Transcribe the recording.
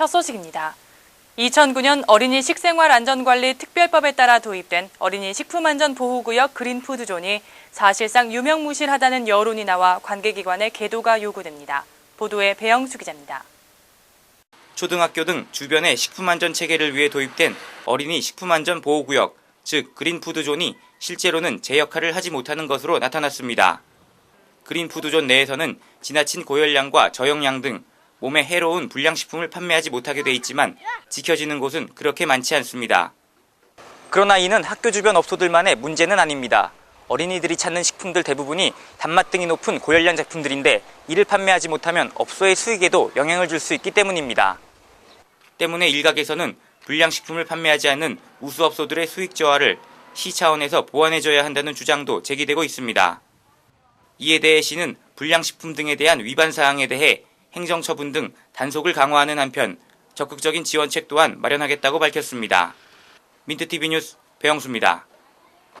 첫 소식입니다. 2009년 어린이 식생활 안전관리 특별법에 따라 도입된 어린이 식품안전보호구역 그린푸드존이 사실상 유명무실하다는 여론이 나와 관계기관의 계도가 요구됩니다. 보도에 배영수 기자입니다. 초등학교 등 주변의 식품안전 체계를 위해 도입된 어린이 식품안전 보호구역, 즉 그린푸드존이 실제로는 제 역할을 하지 못하는 것으로 나타났습니다. 그린푸드존 내에서는 지나친 고열량과 저용량 등 몸에 해로운 불량식품을 판매하지 못하게 돼 있지만 지켜지는 곳은 그렇게 많지 않습니다. 그러나 이는 학교 주변 업소들만의 문제는 아닙니다. 어린이들이 찾는 식품들 대부분이 단맛 등이 높은 고열량 제품들인데 이를 판매하지 못하면 업소의 수익에도 영향을 줄 수 있기 때문입니다. 때문에 일각에서는 불량식품을 판매하지 않는 우수업소들의 수익 저하를 시 차원에서 보완해줘야 한다는 주장도 제기되고 있습니다. 이에 대해 시는 불량식품 등에 대한 위반 사항에 대해 행정처분 등 단속을 강화하는 한편 적극적인 지원책 또한 마련하겠다고 밝혔습니다. 민트TV 뉴스 배영수입니다.